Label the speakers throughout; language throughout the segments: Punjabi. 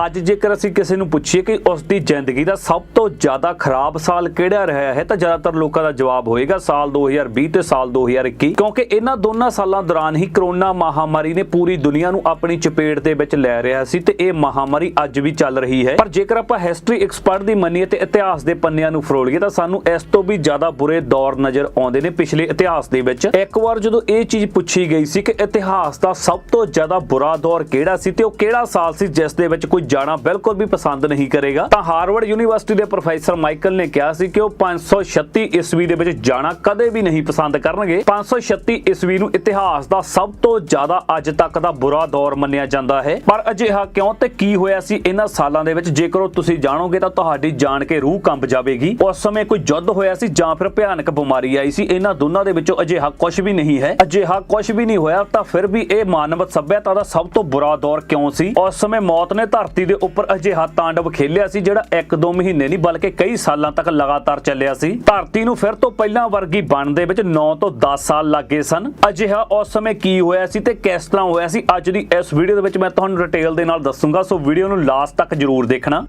Speaker 1: ਅੱਜ ਜੇਕਰ ਅਸੀਂ ਕਿਸੇ ਨੂੰ ਪੁੱਛੀਏ ਕਿ ਉਸ ਦੀ ਜ਼ਿੰਦਗੀ ਦਾ ਸਭ ਤੋਂ ਜ਼ਿਆਦਾ ਖਰਾਬ ਸਾਲ ਕਿਹੜਾ ਰਿਹਾ ਹੈ, ਤਾਂ ਜ਼ਿਆਦਾਤਰ ਲੋਕਾਂ ਦਾ ਜਵਾਬ ਹੋਏਗਾ ਸਾਲ 2020 ਤੇ ਸਾਲ 2021 ਕਿਉਂਕਿ ਇਹਨਾਂ ਦੋਨਾਂ ਸਾਲਾਂ ਦੌਰਾਨ ਹੀ ਕਰੋਨਾ ਮਹਾਮਾਰੀ ਨੇ ਪੂਰੀ ਦੁਨੀਆ ਨੂੰ ਆਪਣੀ ਚਪੇਟ ਦੇ ਵਿੱਚ ਲੈ ਰਿਹਾ ਸੀ ਤੇ ਇਹ ਮਹਾਮਾਰੀ ਅੱਜ ਵੀ ਚੱਲ ਰਹੀ ਹੈ। ਪਰ ਜੇਕਰ ਆਪਾਂ ਹਿਸਟਰੀ ਐਕਸਪਰਟ ਦੀ ਮੰਨੀਏ ਤੇ ਇਤਿਹਾਸ ਦੇ ਪੰਨਿਆਂ ਨੂੰ ਫਰੋਲੀਏ, ਤਾਂ ਸਾਨੂੰ ਇਸ ਤੋਂ ਵੀ ਜ਼ਿਆਦਾ ਬੁਰੇ ਦੌਰ ਨਜ਼ਰ ਆਉਂਦੇ ਨੇ ਪਿਛਲੇ ਇਤਿਹਾਸ ਦੇ ਵਿੱਚ। ਇੱਕ ਵਾਰ ਜਦੋਂ ਇਹ ਚੀਜ਼ ਪੁੱਛੀ ਗਈ ਸੀ ਕਿ ਇਤਿਹਾਸ ਦਾ ਸਭ ਤੋਂ ਜ਼ਿਆਦਾ ਬੁਰਾ ਦੌਰ ਕਿਹੜਾ ਸੀ ਤੇ ਉਹ ਕਿਹੜਾ ਸਾਲ ਸੀ ਜਿਸ ਦੇ ਵਿੱਚ ਕੋਈ ਜਾਣਾ ਬਿਲਕੁਲ ਵੀ ਪਸੰਦ ਨਹੀਂ ਕਰੇਗਾ। ਤਾਂ ਹਾਰਵਰਡ ਯੂਨੀਵਰਸਿਟੀ ਦੇ ਪ੍ਰੋਫੈਸਰ ਮਾਈਕਲ ਨੇ ਕਿਹਾ ਸੀ ਕਿ ਉਹ 536 ਈਸਵੀ ਦੇ ਵਿੱਚ ਜਾਣਾ ਕਦੇ ਵੀ ਨਹੀਂ ਪਸੰਦ ਕਰਨਗੇ। 536 ਈਸਵੀ ਨੂੰ ਇਤਿਹਾਸ ਦਾ ਸਭ ਤੋਂ ਜ਼ਿਆਦਾ ਅੱਜ ਤੱਕ ਦਾ ਬੁਰਾ ਦੌਰ ਮੰਨਿਆ ਜਾਂਦਾ ਹੈ। ਪਰ ਅਜਿਹਾ ਕਿਉਂ ਤੇ ਕੀ ਹੋਇਆ ਸੀ ਇਹਨਾਂ ਸਾਲਾਂ ਦੇ ਵਿੱਚ? ਜੇਕਰ ਉਹ ਤੁਸੀਂ ਜਾਣੋਗੇ ਤਾਂ ਤੁਹਾਡੀ ਜਾਣ ਕੇ ਰੂਹ ਕੰਬ ਜਾਵੇਗੀ। ਉਸ ਸਮੇਂ ਕੋਈ ਯੁੱਧ ਹੋਇਆ ਸੀ ਜਾਂ ਫਿਰ ਭਿਆਨਕ ਬਿਮਾਰੀ ਆਈ ਸੀ? ਇਹਨਾਂ ਦੋਨਾਂ ਦੇ ਵਿੱਚੋਂ ਅਜਿਹਾ ਕੁਝ ਵੀ ਨਹੀਂ ਹੈ। ਅਜਿਹਾ ਕੁਝ ਵੀ ਨਹੀਂ ਹੋਇਆ ਤਾਂ ਫਿਰ ਵੀ ਇਹ ਮਾਨਵ ਸਭਿਅਤਾ ਦਾ ਸਭ ਤੋਂ ਬੁਰਾ ਦੌਰ ਕਿਉਂ ਸੀ? ਉਸ ਸਮੇਂ ਮੌਤ ਨੇ ਧਰਤੀ ਦੇ ਉੱਪਰ ਅਜਿਹਾ ਤਾਂਡਵ ਖੇਲਿਆ ਸੀ ਜਿਹੜਾ ਇੱਕ ਦੋ ਮਹੀਨੇ ਨਹੀਂ ਬਲਕਿ ਕਈ ਸਾਲਾਂ ਤੱਕ ਲਗਾਤਾਰ ਚੱਲਿਆ ਸੀ। ਧਰਤੀ ਨੂੰ ਫਿਰ ਤੋਂ ਪਹਿਲਾਂ ਵਰਗੀ ਬਣਨ ਦੇ ਵਿੱਚ 9 ਤੋਂ 10 ਸਾਲ ਲੱਗੇ ਸਨ। ਅਜਿਹਾ ਉਸ ਸਮੇਂ ਕੀ ਹੋਇਆ ਸੀ ਤੇ ਕਿਸ ਤਰ੍ਹਾਂ ਹੋਇਆ ਸੀ? ਅੱਜ ਦੀ ਇਸ ਵੀਡੀਓ ਦੇ ਵਿੱਚ ਮੈਂ ਤੁਹਾਨੂੰ ਡਿਟੇਲ ਦੇ ਨਾਲ ਦੱਸੂਗਾ, ਸੋ ਵੀਡੀਓ ਨੂੰ ਲਾਸਟ ਤੱਕ ਜਰੂਰ ਦੇਖਣਾ।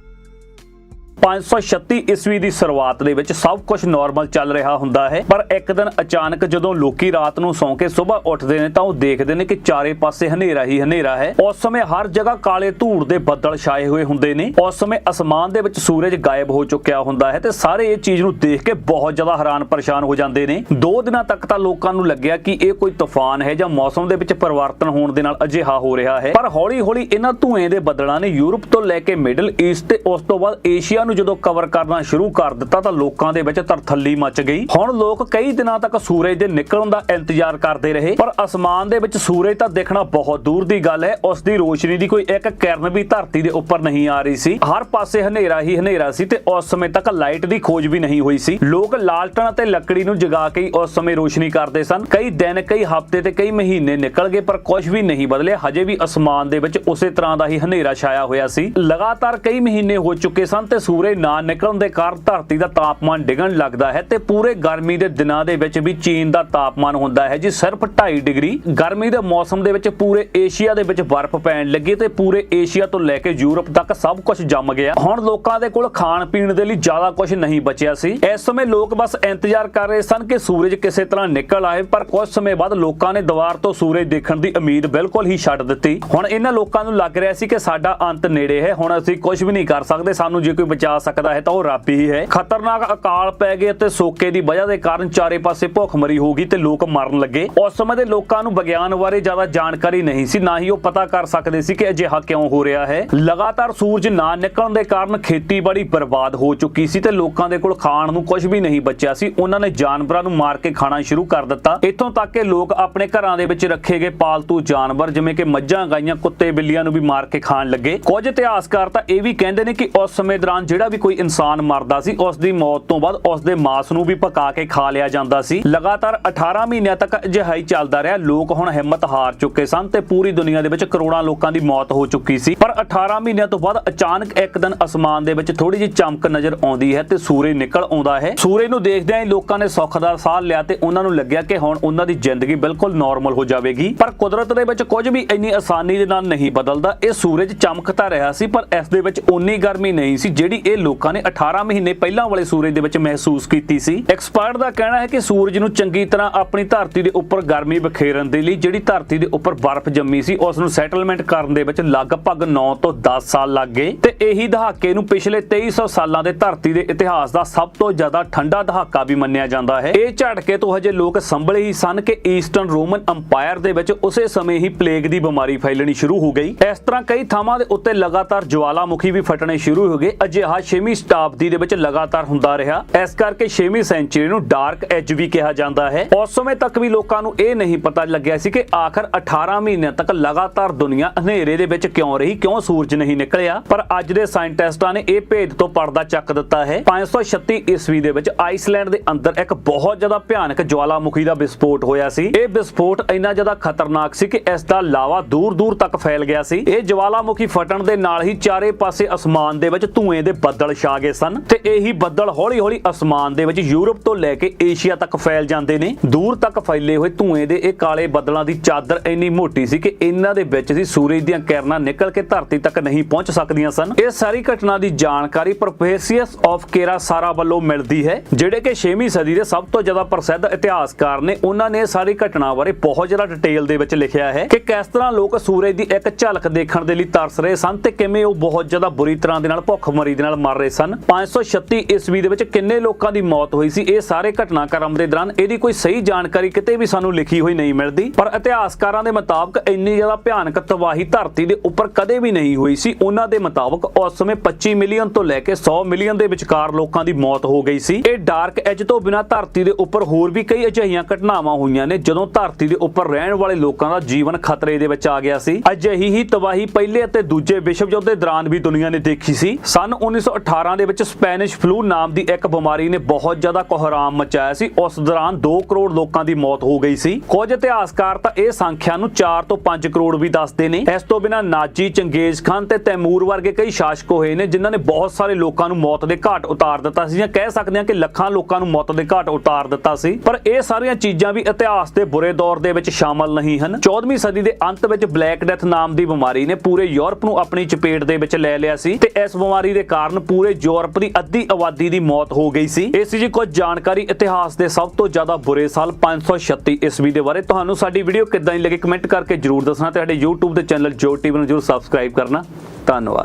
Speaker 1: 536 ਈਸਵੀ ਦੀ ਸ਼ੁਰੂਆਤ ਦੇ ਵਿੱਚ ਸਭ ਕੁਝ ਨਾਰਮਲ ਚੱਲ ਰਿਹਾ ਹੁੰਦਾ ਹੈ। ਪਰ ਇੱਕ ਦਿਨ ਅਚਾਨਕ ਜਦੋਂ ਲੋਕੀ ਰਾਤ ਨੂੰ ਸੌਂ ਕੇ ਸਵੇਰ ਉੱਠਦੇ ਨੇ ਤਾਂ ਉਹ ਦੇਖਦੇ ਨੇ ਕਿ ਚਾਰੇ ਪਾਸੇ ਹਨੇਰਾ ਹੀ ਹਨੇਰਾ ਹੈ। ਉਸ ਸਮੇਂ ਹਰ ਜਗ੍ਹਾ ਕਾਲੇ ਧੂੜ ਦੇ ਬੱਦਲ ਛਾਏ ਹੋਏ ਹੁੰਦੇ ਨੇ। ਉਸ ਸਮੇਂ ਅਸਮਾਨ ਦੇ ਵਿੱਚ ਸੂਰਜ ਗਾਇਬ ਹੋ ਚੁੱਕਿਆ ਹੁੰਦਾ ਹੈ ਤੇ ਸਾਰੇ ਇਹ ਚੀਜ਼ ਨੂੰ ਦੇਖ ਕੇ ਬਹੁਤ ਜ਼ਿਆਦਾ ਹੈਰਾਨ ਪਰੇਸ਼ਾਨ ਹੋ ਜਾਂਦੇ ਨੇ। ਦੋ ਦਿਨਾਂ ਤੱਕ ਤਾਂ ਲੋਕਾਂ ਨੂੰ ਲੱਗਿਆ ਕਿ ਇਹ ਕੋਈ ਤੂਫਾਨ ਹੈ ਜਾਂ ਮੌਸਮ ਦੇ ਵਿੱਚ ਪਰਿਵਰਤਨ ਹੋਣ ਦੇ ਨਾਲ ਅਜਿਹਾ ਹੋ ਰਿਹਾ ਹੈ। ਪਰ ਹੌਲੀ-ਹੌਲੀ ਇਹਨਾਂ ਧੂਏ ਦੇ ਬੱਦਲਾਂ ਨੇ ਯੂਰਪ ਤੋਂ ਲੈ ਕੇ ਮਿਡਲ ਈਸਟ ਤੇ ਉਸ ਤੋਂ ਬਾਅਦ ਏਸ਼ੀਆ ਨੂੰ ਜਦੋਂ ਕਵਰ ਕਰਨਾ ਸ਼ੁਰੂ ਕਰ ਦਿੱਤਾ ਤਾਂ ਲੋਕਾਂ ਦੇ ਵਿੱਚ ਤਰਥੱਲੀ ਮਚ ਗਈ। ਹੁਣ ਲੋਕ ਕਈ ਦਿਨਾਂ ਤੱਕ ਸੂਰਜ ਦੇ ਨਿਕਲਣ ਦਾ ਇੰਤਜ਼ਾਰ ਕਰਦੇ ਰਹੇ, ਪਰ ਅਸਮਾਨ ਦੇ ਵਿੱਚ ਸੂਰਜ ਤਾਂ ਦੇਖਣਾ ਬਹੁਤ ਦੂਰ ਦੀ ਗੱਲ ਹੈ। ਉਸ ਦੀ ਰੋਸ਼ਨੀ ਦੀ ਕੋਈ ਇੱਕ ਕਿਰਨ ਵੀ ਧਰਤੀ ਦੇ ਉੱਪਰ ਨਹੀਂ ਆ ਰਹੀ ਸੀ। ਹਰ ਪਾਸੇ ਹਨੇਰਾ ਹੀ ਹਨੇਰਾ ਸੀ ਤੇ ਉਸ ਸਮੇਂ ਤੱਕ ਲਾਈਟ ਦੀ ਖੋਜ ਵੀ ਨਹੀਂ ਹੋਈ ਸੀ। ਲੋਕ ਲਾਲਟਣ ਅਤੇ ਲੱਕੜੀ ਨੂੰ ਜਗਾ ਕੇ ਉਸ ਸਮੇਂ ਰੋਸ਼ਨੀ ਕਰਦੇ ਸਨ। ਕਈ ਦਿਨ, ਕਈ ਹਫ਼ਤੇ ਤੇ ਕਈ ਮਹੀਨੇ ਨਿਕਲ ਗਏ, ਪਰ ਕੁਝ ਵੀ ਨਹੀਂ ਬਦਲਿਆ। ਹਜੇ ਵੀ ਅਸਮਾਨ ਦੇ ਵਿੱਚ ਉਸੇ ਤਰ੍ਹਾਂ ਦਾ ਹੀ ਹਨੇਰਾ ਛਾਇਆ ਹੋਇਆ ਸੀ। ਲਗਾਤਾਰ ਕਈ ਮਹੀਨੇ ਹੋ ਚੁੱਕੇ ਸਨ ਤੇ ਸੂਰਜ ਨਾ ਨਿਕਲਣ ਦੇ ਕਾਰਨ ਧਰਤੀ ਦਾ ਤਾਪਮਾਨ ਡਿੱਗਣ ਲੱਗਦਾ ਹੈ ਤੇ ਪੂਰੇ ਗਰਮੀ ਦੇ ਦਿਨਾਂ ਦੇ ਵਿੱਚ ਵੀ ਚੀਨ ਦਾ ਤਾਪਮਾਨ ਹੁੰਦਾ ਹੈ ਜੀ, ਸਿਰਫ 2.5 ਡਿਗਰੀ। ਗਰਮੀ ਦੇ ਮੌਸਮ ਦੇ ਵਿੱਚ ਪੂਰੇ ਏਸ਼ੀਆ ਦੇ ਵਿੱਚ ਬਰਫ਼ ਪੈਣ ਲੱਗੀ ਤੇ ਪੂਰੇ ਏਸ਼ੀਆ ਤੋਂ ਲੈ ਕੇ ਯੂਰਪ ਤੱਕ ਸਭ ਕੁਝ ਜੰਮ ਗਿਆ। ਹੁਣ ਲੋਕਾਂ ਦੇ ਕੋਲ ਖਾਣ ਪੀਣ ਦੇ ਲਈ ਜ਼ਿਆਦਾ ਕੁਝ ਨਹੀਂ ਬਚਿਆ ਸੀ। ਇਸ ਸਮੇਂ ਲੋਕ ਬਸ ਇੰਤਜ਼ਾਰ ਕਰ ਰਹੇ ਸਨ ਕਿ ਸੂਰਜ ਕਿਸੇ ਤਰ੍ਹਾਂ ਨਿਕਲ ਆਏ, ਪਰ ਕੁਝ ਸਮੇਂ ਬਾਅਦ ਲੋਕਾਂ ਨੇ ਦੀਵਾਰ ਤੋਂ ਸੂਰਜ ਦੇਖਣ ਦੀ ਉਮੀਦ ਬਿਲਕੁਲ ਹੀ ਛੱਡ ਦਿੱਤੀ। ਹੁਣ ਇਹਨਾਂ ਲੋਕਾਂ ਨੂੰ ਲੱਗ ਰਿਹਾ ਸੀ ਕਿ ਸਾਡਾ ਅੰਤ ਨੇੜੇ ਹੈ। ਹੁਣ ਅਸੀਂ ਕੁਝ ਵੀ ਨਹੀਂ ਕਰ ਸਕਦੇ, ਸਾਨੂੰ ਜੇ ਕੋਈ ਬਚਾ ਸਕਦਾ ਹੈ ਤਾਂ ਉਹ ਰੱਬ ਹੀ ਹੈ। ਖਤਰਨਾਕ ਅਕਾਲ ਪੈ ਗਏ ਤੇ ਸੋਕੇ ਦੀ ਵਜ੍ਹਾ ਦੇ ਕਾਰਨ ਚਾਰੇ ਪਾਸੇ ਭੁੱਖਮਰੀ ਹੋ ਗਈ ਤੇ ਲੋਕ ਮਰਨ ਲੱਗੇ। ਉਸ ਸਮੇਂ ਦੇ ਲੋਕਾਂ ਨੂੰ ਵਿਗਿਆਨ ਬਾਰੇ ਜ਼ਿਆਦਾ ਜਾਣਕਾਰੀ ਨਹੀਂ ਸੀ, ਨਾ ਹੀ ਉਹ ਪਤਾ ਕਰ ਸਕਦੇ ਸੀ ਕਿ ਅਜਿਹਾ ਕਿਉਂ ਹੋ ਰਿਹਾ ਹੈ। ਲਗਾਤਾਰ ਸੂਰਜ ਨਾ ਨਿਕਲਣ ਦੇ ਕਾਰਨ ਖੇਤੀਬਾੜੀ ਬਰਬਾਦ ਹੋ ਚੁੱਕੀ ਸੀ ਤੇ ਲੋਕਾਂ ਦੇ ਕੋਲ ਖਾਣ ਨੂੰ ਕੁਝ ਵੀ ਨਹੀਂ ਬਚਿਆ ਸੀ। ਉਹਨਾਂ ਨੇ ਜਾਨਵਰਾਂ ਨੂੰ ਮਾਰ ਕੇ ਖਾਣਾ ਸ਼ੁਰੂ ਕਰ ਦਿੱਤਾ। ਇੱਥੋਂ ਤੱਕ ਕਿ ਲੋਕ ਆਪਣੇ ਘਰਾਂ ਦੇ ਵਿੱਚ ਰੱਖੇ ਗਏ ਪਾਲਤੂ ਜਾਨਵਰ, ਜਿਵੇਂ ਕਿ ਮੱਝਾਂ, ਗਾਈਆਂ, ਕੁੱਤੇ, ਬਿੱਲੀਆਂ ਨੂੰ ਵੀ ਮਾਰ ਕੇ ਖਾਣ ਲੱਗੇ। ਕੁਝ ਇਤਿਹਾਸਕਾਰ ਤਾਂ ਇਹ ਵੀ ਕਹਿੰਦੇ ਨੇ ਕਿ ਉਸ ਸਮੇਂ ਦੌਰਾਨ ਜਿਹੜਾ ਵੀ ਕੋਈ ਇਨਸਾਨ ਮਰਦਾ ਸੀ ਉਸ ਦੀ ਮੌਤ ਤੋਂ ਬਾਅਦ ਉਸ ਦੇ ਮਾਂਸ ਨੂੰ ਵੀ ਪਕਾ ਕੇ ਖਾ ਲਿਆ ਜਾਂਦਾ ਸੀ। ਲਗਾਤਾਰ 18 ਮਹੀਨਿਆਂ ਤੱਕ ਅਜਿਹਾ ਚੱਲਦਾ ਰਿਹਾ। ਲੋਕ ਹੁਣ ਹਿੰਮਤ ਹਾਰ ਚੁੱਕੇ ਸਨ ਤੇ ਪੂਰੀ ਦੁਨੀਆ ਦੇ ਵਿੱਚ ਕਰੋੜਾਂ ਲੋਕਾਂ ਦੀ ਮੌਤ ਹੋ ਚੁੱਕੀ ਸੀ। ਪਰ 18 ਮਹੀਨਿਆਂ ਤੋਂ ਬਾਅਦ ਅਚਾਨਕ ਇੱਕ ਦਿਨ ਅਸਮਾਨ ਦੇ ਵਿੱਚ ਥੋੜੀ ਜਿਹੀ ਚਮਕ ਨਜ਼ਰ ਆਉਂਦੀ ਹੈ ਤੇ ਸੂਰਜ ਨਿਕਲ ਆਉਂਦਾ ਹੈ। ਸੂਰਜ ਨੂੰ ਦੇਖਦਿਆਂ ਹੀ ਲੋਕਾਂ ਨੇ ਸੁੱਖ ਦਾ ਸਾਹ ਲਿਆ ਤੇ ਉਹਨਾਂ ਨੂੰ ਲੱਗਿਆ ਕਿ ਹੁਣ ਉਹਨਾਂ ਦੀ ਜ਼ਿੰਦਗੀ ਬਿਲਕੁਲ ਨਾਰਮਲ ਹੋ ਜਾਵੇਗੀ। ਪਰ ਕੁਦਰਤ ਦੇ ਵਿੱਚ ਕੁਝ ਵੀ ਇੰਨੀ ਆਸਾਨੀ ਦੇ ਨਾਲ ਨਹੀਂ ਬਦਲਦਾ। ਇਹ ਸੂਰਜ ਚਮਕਦਾ ਰਿਹਾ ਸੀ, ਪਰ ਇਸ ਦੇ ਵਿੱਚ ਓਨੀ ਗਰਮੀ ਨਹੀਂ ਸੀ ਜਿਹੜੀ ਇਹ ਲੋਕਾਂ ਨੇ 18 ਮਹੀਨੇ ਪਹਿਲਾਂ ਵਾਲੇ ਸੂਰਜ ਦੇ ਵਿੱਚ ਮਹਿਸੂਸ ਕੀਤੀ ਸੀ। ਐਕਸਪਰਟ ਦਾ ਕਹਿਣਾ ਹੈ ਕਿ ਸੂਰਜ ਨੂੰ ਚੰਗੀ ਤਰ੍ਹਾਂ ਆਪਣੀ ਧਰਤੀ ਦੇ ਉੱਪਰ ਗਰਮੀ ਬਖੇਰਨ ਦੇ ਲਈ ਜਿਹੜੀ ਧਰਤੀ ਦੇ ਉੱਪਰ ਬਰਫ਼ ਜੰਮੀ ਸੀ, ਉਸ ਨੂੰ ਸੈਟਲਮੈਂਟ ਕਰਨ ਦੇ ਵਿੱਚ ਲਗਭਗ 9 ਤੋਂ 10 ਸਾਲ ਲੱਗ ਗਏ। ਤੇ ਇਹੀ ਦਹਾਕੇ ਨੂੰ ਪਿਛਲੇ 2300 ਸਾਲਾਂ ਦੇ ਧਰਤੀ ਦੇ ਇਤਿਹਾਸ ਦਾ ਸਭ ਤੋਂ ਜ਼ਿਆਦਾ ਠੰਡਾ ਦਹਾਕਾ ਵੀ ਮੰਨਿਆ ਜਾਂਦਾ ਹੈ। ਇਹ ਝਟਕੇ ਤੋਂ ਹਜੇ ਲੋਕ ਸੰਭਲੇ ਹੀ ਸਨ ਕਿ ਈਸਟਰਨ ਰੋਮਨ ਅੰਪਾਇਰ ਦੇ ਵਿੱਚ ਉਸੇ ਸਮੇਂ ਹੀ ਪਲੇਗ ਦੀ ਬਿਮਾਰੀ ਫੈਲਣੀ ਸ਼ੁਰੂ ਹੋ ਗਈ। ਇਸ ਤਰ੍ਹਾਂ ਕਈ ਥਾਵਾਂ ਦੇ ਉੱਤੇ ਲਗਾਤਾਰ ਜਵਾਲਾਮੁਖੀ ਵੀ ਫਟਣੇ ਸ਼ੁਰੂ ਹੋ ਗਏ। ਅਜਿਹਾ 6ਵੀਂ ਸ਼ਤਾਬਦੀ ਦੇ ਵਿੱਚ ਲਗਾਤਾਰ ਹੁੰਦਾ ਰਿਹਾ। ਇਸ ਕਰਕੇ 6ਵੀਂ ਸੈਂਚੁਰੀ ਨੂੰ ਡਾਰਕ ਐਜ ਵੀ ਕਿਹਾ ਜਾਂਦਾ ਹੈ। ਉਸ ਸਮੇਂ ਤੱਕ ਵੀ ਲੋਕਾਂ ਨੂੰ ਇਹ ਨਹੀਂ ਪਤਾ ਲੱਗਿਆ ਸੀ ਕਿ ਆਖਰ 18 ਮਹੀਨਿਆਂ ਤੱਕ ਲਗਾਤਾਰ ਦੁਨੀਆ ਹਨੇਰੇ ਦੇ ਵਿੱਚ ਕਿਉਂ ਰਹੀ, ਕਿਉਂ ਸੂਰਜ ਨਹੀਂ ਨਿਕਲਿਆ। ਪਰ ਅੱਜ ਦੇ ਸਾਇੰਟਿਸਟਾਂ ਨੇ ਇਹ ਭੇਦ ਤੋਂ ਪਰਦਾ ਚੱਕ ਦਿੱਤਾ ਹੈ। 536 ਈਸਵੀ ਦੇ ਵਿੱਚ ਆਈਸਲੈਂਡ ਦੇ ਅੰਦਰ ਇੱਕ ਬਹੁਤ ਜ਼ਿਆਦਾ ਭਿਆਨਕ ਜਵਾਲਾਮੁਖੀ ਦਾ ਵਿਸਫੋਟ ਹੋਇਆ ਸੀ। ਇਹ ਵਿਸਫੋਟ ਇੰਨਾ ਜ਼ਿਆਦਾ ਖਤਰਨਾਕ ਸੀ ਕਿ ਇਸ ਦਾ ਲਾਵਾ ਦੂਰ ਦੂਰ ਤੱਕ ਫੈਲ ਗਿਆ ਸੀ। ਇਹ ਜਵਾਲਾਮੁਖੀ ਫਟਣ ਦੇ ਨਾਲ ਹੀ ਚਾਰੇ ਪਾਸੇ ਅਸਮਾਨ ਦੇ ਵਿੱਚ ਧੂਏ ਦੇ ਬੱਦਲ ਛਾ ਗਏ ਸਨ ਤੇ ਇਹੀ ਬੱਦਲ ਹੌਲੀ-ਹੌਲੀ ਅਸਮਾਨ ਦੇ ਵਿੱਚ ਯੂਰਪ ਤੋਂ ਲੈ ਕੇ ਏਸ਼ੀਆ ਤੱਕ ਫੈਲ ਜਾਂਦੇ ਨੇ। ਦੂਰ ਤੱਕ ਫੈਲੇ ਹੋਏ ਧੂਏ ਦੇ ਇਹ ਕਾਲੇ ਬੱਦਲਾਂ ਦੀ ਚਾਦਰ ਇੰਨੀ ਮੋਟੀ ਸੀ ਕਿ ਇਹਨਾਂ ਦੇ ਵਿੱਚ ਦੀ ਸੂਰਜ ਦੀਆਂ ਕਿਰਨਾਂ ਨਿਕਲ ਕੇ ਧਰਤੀ ਤੱਕ ਨਹੀਂ ਪਹੁੰਚ ਸਕਦੀਆਂ ਸਨ। ਇਹ ਸਾਰੀ ਘਟਨਾ ਦੀ ਜਾਣਕਾਰੀ ਪ੍ਰੋਫੈਸੀਅਸ ਆਫ ਕੇਰਾਸਾਰਾ ਵੱਲੋਂ ਮਿਲਦੀ ਹੈ, ਜਿਹੜੇ ਕਿ 6ਵੀਂ ਸਦੀ ਦੇ ਸਭ ਤੋਂ ਜ਼ਿਆਦਾ ਪ੍ਰਸਿੱਧ ਇਤਿਹਾਸਕਾਰ ਨੇ। ਉਹਨਾਂ ਨੇ ਇਹ ਸਾਰੀ ਘਟਨਾ ਬਾਰੇ ਬਹੁਤ ਜ਼ਿਆਦਾ ਡਿਟੇਲ ਦੇ ਵਿੱਚ ਲਿਖਿਆ ਹੈ ਕਿ ਕਿਸ ਤਰ੍ਹਾਂ ਲੋਕ ਸੂਰਜ ਦੀ ਇੱਕ ਝਲਕ ਦੇਖਣ ਦੇ ਲਈ ਤਰਸ ਰਹੇ ਸਨ ਤੇ ਕਿਵੇਂ ਉਹ ਬਹੁਤ ਜ਼ਿਆਦਾ ਬੁਰੀ ਤਰ੍ਹਾਂ ਦੇ ਨਾਲ ਭੁੱਖਮਰੀ ਦੇ ਨਾਲ ਮਰ ਰਹੇ ਸਨ। 536 ਈਸਵੀ ਦੇ ਵਿੱਚ ਕਿੰਨੇ ਲੋਕਾਂ ਦੀ ਮੌਤ ਹੋਈ ਸੀ, ਇਹ ਸਾਰੇ ਘਟਨਾਕ੍ਰਮ ਦੇ ਦੌਰਾਨ ਇਹਦੀ ਕੋਈ ਸਹੀ ਜਾਣਕਾਰੀ ਕਿਤੇ ਵੀ ਸਾਨੂੰ ਲਿਖੀ ਹੋਈ ਨਹੀਂ ਮਿਲਦੀ। ਪਰ ਇਤਿਹਾਸਕਾਰਾਂ ਦੇ ਮੁਤਾਬਕ ਇੰਨੀ ਜ਼ਿਆਦਾ ਭਿਆਨਕ ਤਬਾਹੀ ਧਰਤੀ ਦੇ ਉੱਪਰ ਕਦੇ ਵੀ ਨਹੀਂ ਹੋਈ ਸੀ। ਉਹਨਾਂ ਦੇ ਮੁਤਾਬਕ ਉਸ ਸਮੇਂ 25 ਮਿਲੀਅਨ ਤੋਂ ਲੈ ਕੇ 100 ਮਿਲੀਅਨ ਦੇ ਵਿਚਕਾਰ ਲੋਕਾਂ ਦੀ ਮੌਤ ਹੋ ਗਈ ਸੀ। ਇਹ ਡਾਰਕ ਐਜ ਤੋਂ ਬਿਨਾਂ ਧਰਤੀ ਦੇ ਉੱਪਰ ਹੋਰ ਵੀ ਕਈ ਅਜਿਹੀਆਂ ਘਟਨਾਵਾਂ ਹੋਈਆਂ ਨੇ, ਜਦੋਂ ਧਰਤੀ ਦੇ ਉੱਪਰ ਰਹਿਣ ਵਾਲੇ ਲੋਕਾਂ ਦਾ ਜੀਵਨ ਖਤਰੇ ਦੇ ਵਿੱਚ ਆ ਗਿਆ ਸੀ। ਅਜਿਹੀ ਹੀ ਤਬਾਹੀ ਪਹਿਲੇ ਅਤੇ ਦੂਜੇ ਵਿਸ਼ਵ ਯੁੱਧ ਦੇ ਦੌਰਾਨ ਵੀ ਦੁਨੀਆ ਨੇ ਦੇਖੀ ਸੀ। ਸਨ 1918 ਦੇ ਵਿੱਚ ਸਪੈਨਿਸ਼ ਫਲੂ ਨਾਮ ਦੀ ਇੱਕ ਬਿਮਾਰੀ ਨੇ ਬਹੁਤ ਜ਼ਿਆਦਾ ਕੋਹਰਾਮ ਮਚਾਇਆ ਸੀ। ਉਸ ਦੌਰਾਨ 2 ਕਰੋੜ ਲੋਕਾਂ ਦੀ ਮੌਤ ਹੋ ਗਈ ਸੀ। ਕੁਝ ਇਤਿਹਾਸਕਾਰ ਤਾਂ ਇਹ ਸੰਖਿਆ ਨੂੰ 4 ਤੋਂ 5 ਕਰੋੜ ਵੀ ਦੱਸਦੇ ਨੇ। ਇਸ ਤੋਂ ਬਿਨਾਂ ਨਾਜੀ, ਚੰਗੇਜ਼ ਖਾਨ ਤੇ ਤੈਮੂਰ ਵਰਗੇ ਕਈ ਸ਼ਾਸਕ ਹੋਏ ਨੇ, ਜਿਨ੍ਹਾਂ ਨੇ ਬਹੁਤ ਸਾਰੇ ਲੋਕਾਂ ਨੂੰ ਮੌਤ ਦੇ ਘਾਟ ਉਤਾਰ ਦਿੱਤਾ ਸੀ ਜਾਂ ਕਹਿ ਸਕਦੇ ਹਾਂ ਕਿ ਲੱਖਾਂ ਲੋਕਾਂ ਨੂੰ ਮੌਤ ਦੇ ਘਾਟ ਉਤਾਰ ਦਿੱਤਾ ਸੀ। ਪਰ ਇਹ ਸਾਰੀਆਂ ਚੀਜ਼ਾਂ ਵੀ ਇਤਿਹਾਸ ਦੇ ਬੁਰੇ ਦੌਰ ਦੇ ਵਿੱਚ ਸ਼ਾਮਲ ਨਹੀਂ ਹਨ। 14ਵੀਂ ਸਦੀ ਦੇ ਅੰਤ ਵਿੱਚ ਬਲੈਕ ਡੈਥ ਨਾਮ ਦੀ ਬਿਮਾਰੀ ਨੇ ਪੂਰੇ ਯੂਰਪ ਨੂੰ ਆਪਣੀ ਚਪੇਟ ਦੇ ਵਿੱਚ ਲੈ ਲਿਆ ਸੀ ਤੇ ਇਸ ਬਿਮਾਰੀ ਦੇ ਕਾਰਨ ਕਾਰਨ ਪੂਰੇ ਯੂਰਪ ਦੀ ਅੱਧੀ ਆਬਾਦੀ ਦੀ ਮੌਤ ਹੋ ਗਈ ਸੀ। ਇਸ ਸੀ ਜੀ ਕੁਝ ਜਾਣਕਾਰੀ ਇਤਿਹਾਸ ਦੇ ਸਭ ਤੋਂ ਜ਼ਿਆਦਾ ਬੁਰੇ ਸਾਲ 536 ਈਸਵੀ ਦੇ ਬਾਰੇ ਤੁਹਾਨੂੰ ਸਾਡੀ ਵੀਡੀਓ ਕਿੱਦਾਂ ਦੀ ਲੱਗੀ ਕਮੈਂਟ ਕਰਕੇ ਜਰੂਰ ਦੱਸਣਾ ਤੇ ਸਾਡੇ YouTube ਦੇ ਚੈਨਲ ਜੋ ਟੀਵੀ ਨੂੰ ਜਰੂਰ ਸਬਸਕ੍ਰਾਈਬ ਕਰਨਾ। ਧੰਨਵਾਦ।